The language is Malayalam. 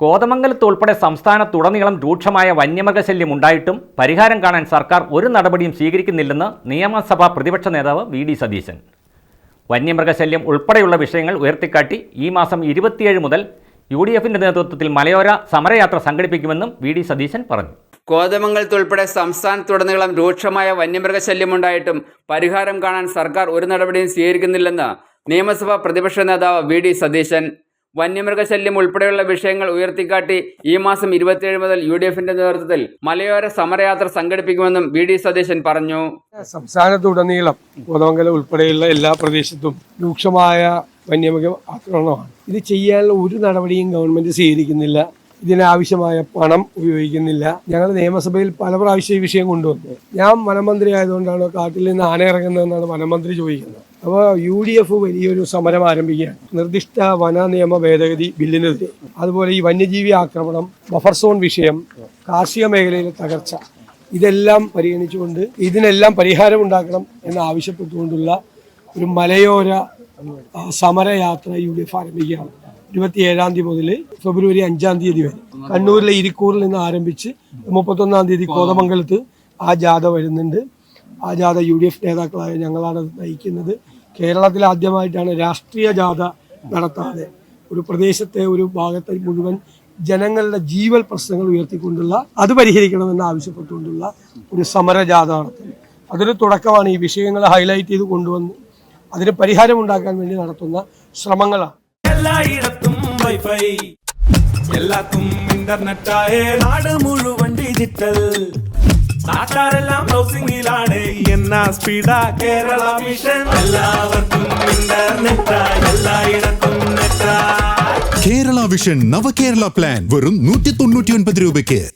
കോതമംഗലത്ത് ഉൾപ്പെടെ സംസ്ഥാനത്തുടനീളം രൂക്ഷമായ വന്യമൃഗശല്യം ഉണ്ടായിട്ടും പരിഹാരം കാണാൻ സർക്കാർ ഒരു നടപടിയും സ്വീകരിക്കുന്നില്ലെന്ന് നിയമസഭാ പ്രതിപക്ഷ നേതാവ് വി ഡി സതീശൻ. വന്യമൃഗശല്യം ഉൾപ്പെടെയുള്ള വിഷയങ്ങൾ ഉയർത്തിക്കാട്ടി ഈ മാസം ഇരുപത്തിയേഴ് മുതൽ യു ഡി എഫിന്റെ നേതൃത്വത്തിൽ മലയോര സമരയാത്ര സംഘടിപ്പിക്കുമെന്നും വി ഡി സതീശൻ പറഞ്ഞു. കോതമംഗലത്ത് ഉൾപ്പെടെ സംസ്ഥാനത്തുടനീളം രൂക്ഷമായ വന്യമൃഗശല്യമുണ്ടായിട്ടും പരിഹാരം കാണാൻ സർക്കാർ ഒരു നടപടിയും സ്വീകരിക്കുന്നില്ലെന്ന് നിയമസഭാ പ്രതിപക്ഷ നേതാവ് വി ഡി സതീശൻ വന്യമൃഗശല്യം ഉൾപ്പെടെയുള്ള വിഷയങ്ങൾ ഉയർത്തിക്കാട്ടി ഈ മാസം ഇരുപത്തിയേഴ് മുതൽ യു ഡി എഫിന്റെ നേതൃത്വത്തിൽ മലയോര സമരയാത്ര സംഘടിപ്പിക്കുമെന്നും വി ഡി സതീശൻ പറഞ്ഞു. സംസ്ഥാനത്തുടനീളം കോതമംഗലം ഉൾപ്പെടെയുള്ള എല്ലാ പ്രദേശത്തും രൂക്ഷമായ വന്യമൃഗ ആക്രമണമാണ്. ഇത് ചെയ്യാനുള്ള ഒരു നടപടിയും ഗവൺമെന്റ് സ്വീകരിക്കുന്നില്ല. ഇതിനാവശ്യമായ പണം ഉപയോഗിക്കുന്നില്ല. ഞങ്ങൾ നിയമസഭയിൽ പല പ്രാവശ്യം ഈ വിഷയം കൊണ്ടുവന്നു. ഞാൻ വനമന്ത്രി ആയതുകൊണ്ടാണ് കാട്ടിൽ നിന്ന് ആന ഇറങ്ങുന്നതെന്നാണ് വനമന്ത്രി ചോദിക്കുന്നത്. അപ്പോൾ യു ഡി എഫ് വലിയൊരു സമരം ആരംഭിക്കുകയാണ്. നിർദ്ദിഷ്ട വന നിയമ ഭേദഗതി ബില്ലിനെതിരെ. അതുപോലെ ഈ വന്യജീവി ആക്രമണം ബഫർ സോൺ വിഷയം കാർഷിക മേഖലയിലെ തകർച്ച ഇതെല്ലാം പരിഗണിച്ചുകൊണ്ട് ഇതിനെല്ലാം പരിഹാരം ഉണ്ടാക്കണം എന്ന് ആവശ്യപ്പെട്ടുകൊണ്ടുള്ള ഒരു മലയോര സമരയാത്ര യു ഡി എഫ് ആരംഭിക്കുകയാണ്. ഇരുപത്തിയേഴാം തീയതി മുതൽ ഫെബ്രുവരി അഞ്ചാം തീയതി വരെ. കണ്ണൂരിലെ ഇരിക്കൂറിൽ നിന്ന് ആരംഭിച്ച് മുപ്പത്തൊന്നാം തീയതി കോതമംഗലത്ത് ആ ജാഥ വരുന്നുണ്ട്. ആ ജാഥ യു ഡി എഫ് നേതാക്കളായ ഞങ്ങളാണ് നയിക്കുന്നത്. കേരളത്തിൽ ആദ്യമായിട്ടാണ് രാഷ്ട്രീയ ജാഥ നടത്താതെ ഒരു പ്രദേശത്തെ ഒരു ഭാഗത്തെ മുഴുവൻ ജനങ്ങളുടെ ജീവൽ പ്രശ്നങ്ങൾ ഉയർത്തിക്കൊണ്ടുള്ള അത് പരിഹരിക്കണമെന്ന് ആവശ്യപ്പെട്ടുകൊണ്ടുള്ള ഒരു സമരജാഥ നടത്തുന്നത് അതൊരു തുടക്കമാണ് ഈ വിഷയങ്ങൾ ഹൈലൈറ്റ് ചെയ്ത് കൊണ്ടുവന്ന് അതിന് പരിഹാരം ഉണ്ടാക്കാൻ വേണ്ടി നടത്തുന്ന ശ്രമങ്ങളാണ്. വൈഫൈ നാട് ഡിജിറ്റൽ എന്നാ സ്പീഡാ കേരള മിഷൻ. എല്ലാവർക്കും ഇന്റർനെറ്റാ എല്ലായിടത്തും കേരള വിഷൻ നവകേരള പ്ലാൻ വെറും നൂറ്റി തൊണ്ണൂറ്റി ഒൻപത് രൂപയ്ക്ക്.